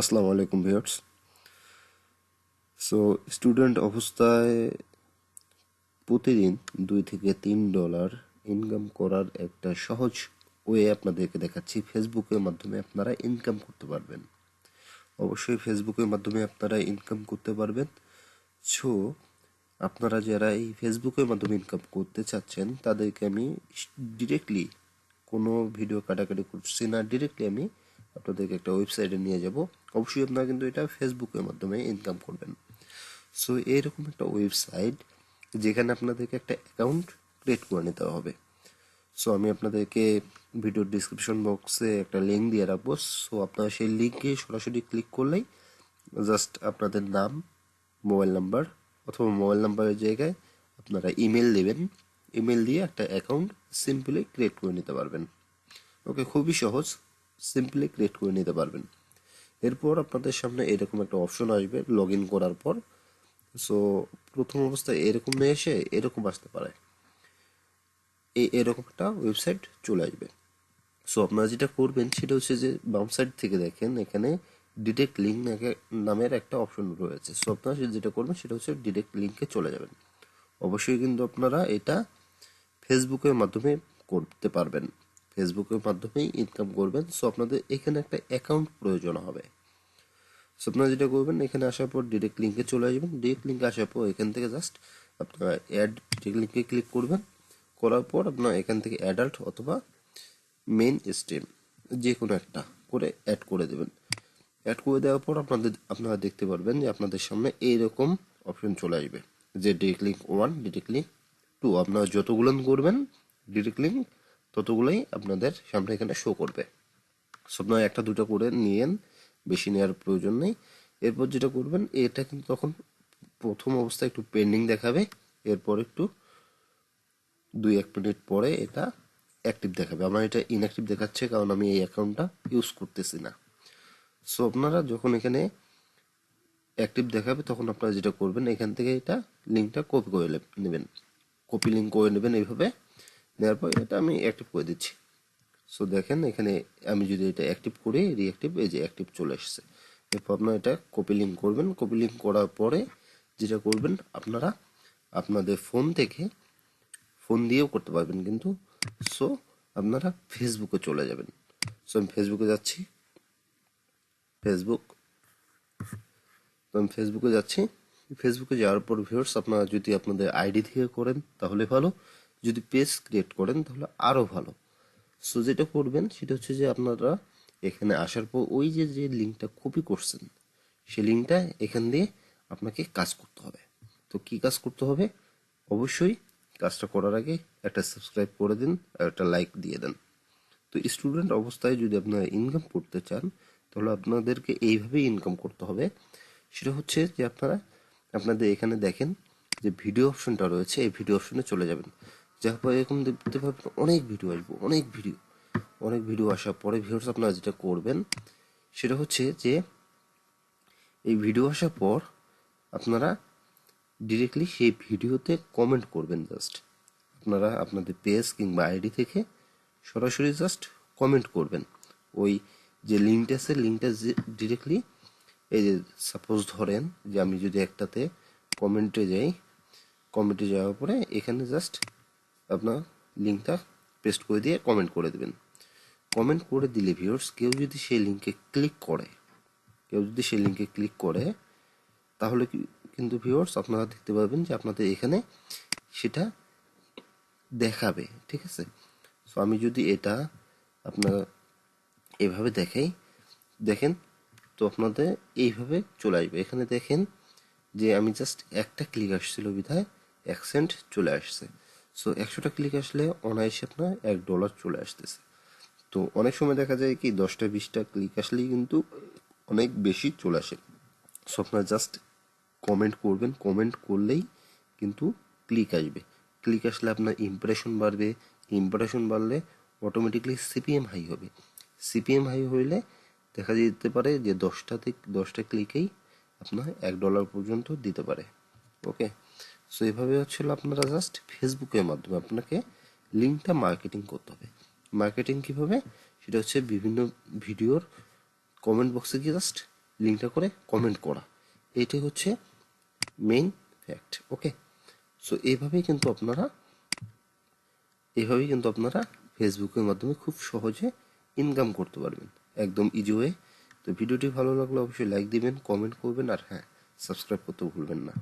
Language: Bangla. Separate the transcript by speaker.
Speaker 1: আসসালামু আলাইকুম ভিউয়ার্স। সো স্টুডেন্ট অবস্থায় প্রতিদিন দুই থেকে তিন ডলার ইনকাম করার একটা সহজ ওয়ে আপনাদেরকে দেখাচ্ছি। ফেসবুকের মাধ্যমে আপনারা ইনকাম করতে পারবেন। অবশ্যই ফেসবুকের মাধ্যমে আপনারা ইনকাম করতে পারবেন। সো আপনারা যারা এই ফেসবুকের মাধ্যমে ইনকাম করতে চাচ্ছেন, তাদেরকে আমি ডিরেক্টলি কোনো ভিডিও কাটাকাটি করছি না। ডিরেক্টলি আমি আপনাদেরকে একটা ওয়েবসাইটে নিয়ে যাব। অবশ্যই আপনারা কিন্তু এটা ফেসবুকের মাধ্যমে ইনকাম করবেন। সো এরকম একটা ওয়েবসাইট যেখানে আপনাদেরকে একটা অ্যাকাউন্ট ক্রিয়েট করে নিতে হবে। সো আমি আপনাদেরকে ভিডিওর ডিসক্রিপশন বক্সে একটা লিঙ্ক দিয়ে রাখব। সো আপনারা সেই লিঙ্কে সরাসরি ক্লিক করলেই জাস্ট আপনাদের নাম মোবাইল নাম্বার অথবা মোবাইল নাম্বারের জায়গায় আপনারা ইমেল দেবেন। ইমেল দিয়ে একটা অ্যাকাউন্ট সিম্পলি ক্রিয়েট করে নিতে পারবেন। ওকে খুবই সহজ। সিম্পলি ক্রিয়েট করে নিতে পারবেন। এরপর আপনাদের সামনে এরকম একটা অপশন আসবে লগ ইন করার পর। সো প্রথম অবস্থায় এরকম এসে এরকম আসতে পারে। এই এরকম একটা ওয়েবসাইট চলে আসবে। সো আপনারা যেটা করবেন সেটা হচ্ছে যে, বাম সাইড থেকে দেখেন, এখানে ডিরেক্ট লিঙ্ক নামের একটা অপশন রয়েছে। সো আপনারা যেটা করবেন সেটা হচ্ছে ডিরেক্ট লিঙ্কে চলে যাবেন। অবশ্যই কিন্তু আপনারা এটা ফেসবুকের মাধ্যমে করতে পারবেন। ফেসবুকের মাধ্যমেই ইনকাম করবেন। সো আপনাদের এখানে একটা অ্যাকাউন্ট প্রয়োজন হবে। সো আপনারা যেটা করবেন, এখানে আসার পর ডিরেক্ট লিঙ্কে চলে আসবেন। ডিরেক্ট লিঙ্কে আসার পর এখান থেকে জাস্ট আপনারা অ্যাড ডিরেক্ট লিঙ্কে ক্লিক করবেন। করার পর আপনারা এখান থেকে অ্যাডাল্ট অথবা মেন স্ট্রিম যে কোনো একটা করে অ্যাড করে দেবেন। অ্যাড করে দেওয়ার পর আপনাদের, আপনারা দেখতে পারবেন যে আপনাদের সামনে এইরকম অপশন চলে আসবে। যে direct link one direct link two আপনারা যতগুলো করবেন ডিরেক্ট লিঙ্ক ততগুলোই আপনাদের সামনে এখানে শো করবে। সো আপনারা একটা, দুটো করে নিয়েন, বেশি নেওয়ার প্রয়োজন নেই। এরপর যেটা করবেন, এটা কিন্তু তখন প্রথম অবস্থায় একটু পেন্ডিং দেখাবে, এরপর একটু দুই, এক মিনিট পরে এটা অ্যাক্টিভ দেখাবে। আমার এটা ইনঅ্যাক্টিভ দেখাচ্ছে কারণ আমি এই অ্যাকাউন্টটা ইউজ করতেছি না। সো আপনারা যখন এখানে অ্যাক্টিভ দেখাবে, তখন আপনারা যেটা করবেন, এখান থেকে এটা লিঙ্কটা কপি করে নেবেন। কপি লিঙ্ক করে নেবেন এইভাবে। নেওয়ার পর এটা আমি অ্যাক্টিভ করে দিচ্ছি। সো দেখেন এখানে আমি যদি এটা অ্যাক্টিভ করি রিঅ্যাক্টিভ এই যে অ্যাক্টিভ চলে এসেছে। এরপর আপনারা এটা কপি লিঙ্ক করবেন। কপি লিঙ্ক করার পরে যেটা করবেন, আপনারা আপনাদের ফোন থেকে ফোন দিয়েও করতে পারবেন কিন্তু। সো আপনারা ফেসবুকে চলে যাবেন। সো আমি ফেসবুকে যাচ্ছি। ফেসবুক তো আমি ফেসবুকে যাচ্ছি। ফেসবুকে যাওয়ার পর ভিউর্স আপনারা যদি আপনাদের আইডি থেকে করেন, তাহলে ভালো। যদি পেজ ক্রিয়েট করেন, তাহলে আরও ভালো। সো যেটা করবেন, সেটা হচ্ছে যে আপনারা এখানে আসার পর ওই যে যে লিঙ্কটা কপি করছেন, সেই লিঙ্কটা এখান দিয়ে আপনাকে কাজ করতে হবে। তো কি কাজ করতে হবে? অবশ্যই কাজটা করার আগে একটা সাবস্ক্রাইব করে দিন, আর একটা লাইক দিয়ে দেন। তো স্টুডেন্ট অবস্থায় যদি আপনারা ইনকাম করতে চান, তাহলে আপনাদেরকে এইভাবেই ইনকাম করতে হবে। সেটা হচ্ছে যে আপনারা, আপনাদের এখানে দেখেন যে ভিডিও অপশনটা রয়েছে, এই ভিডিও অপশনে চলে যাবেন। পরে এরকম দেখতে পাবেন অনেক ভিডিও আসব, অনেক ভিডিও অনেক ভিডিও আসার পরে ভিডিওস আপনারা যেটা করবেন, সেটা হচ্ছে যে, এই ভিডিও আসার পর আপনারা ডিরেক্টলি সেই ভিডিওতে কমেন্ট করবেন জাস্ট আপনারা আপনাদের পেজ কিংবা আইডি থেকে সরাসরি জাস্ট কমেন্ট করবেন। ওই যে লিঙ্কটা আছে লিঙ্কটা ডিরেক্টলি এই যে সাপোজ ধরেন যে আমি যদি একটাতে কমেন্টে যাই কমেন্টে যাওয়ার পরে এখানে জাস্ট আপনার লিঙ্কটা পেস্ট করে দিয়ে কমেন্ট করে দেবেন। কমেন্ট করে দিলে ভিউর্স কেউ যদি সেই লিঙ্কে ক্লিক করে, কেউ যদি সেই লিঙ্কে ক্লিক করে, তাহলে কিন্তু ভিউর্স আপনারা দেখতে পাবেন যে আপনাদের এখানে সেটা দেখাবে, ঠিক আছে? সো আমি যদি এটা আপনার এভাবে দেখাই, দেখেন, তো আপনাদের এইভাবে চলে আসবে। এখানে দেখেন যে আমি জাস্ট একটা ক্লিক আসছিল বিধায় এক সেন্ট চলে আসছে। সো একশোটা ক্লিক আসলে অনায়াসে আপনার এক ডলার চলে আসতেছে। তো অনেক সময় দেখা যায় কি, দশটা, বিশটা ক্লিক আসলেই কিন্তু অনেক বেশি চলে আসে। সো আপনারা জাস্ট কমেন্ট করবেন। কমেন্ট করলেই কিন্তু ক্লিক আসবে। ক্লিক আসলে আপনার ইমপ্রেশন বাড়বে। ইমপ্রেশন বাড়লে অটোমেটিকলি সিপিএম হাই হবে। সিপিএম হাই হইলে দেখা যেতে পারে যে দশটা থেকে, দশটা ক্লিকেই আপনার এক ডলার পর্যন্ত দিতে পারে। ওকে সো এভাবে হচ্ছিল আপনারা জাস্ট ফেসবুকের মাধ্যমে আপনাকে লিঙ্কটা মার্কেটিং করতে হবে। মার্কেটিং কীভাবে? সেটা হচ্ছে বিভিন্ন ভিডিওর কমেন্ট বক্সে গিয়ে জাস্ট লিঙ্কটা করে কমেন্ট করা। এইটাই হচ্ছে মেইন ফ্যাক্ট ওকে সো এইভাবেই কিন্তু আপনারা এইভাবেই কিন্তু আপনারা ফেসবুকের মাধ্যমে খুব সহজে ইনকাম করতে পারবেন। একদম ইজি ওয়ে তো ভিডিওটি ভালো লাগলে অবশ্যই লাইক দিবেন কমেন্ট করবেন, আর হ্যাঁ সাবস্ক্রাইব করতে ভুলবেন না।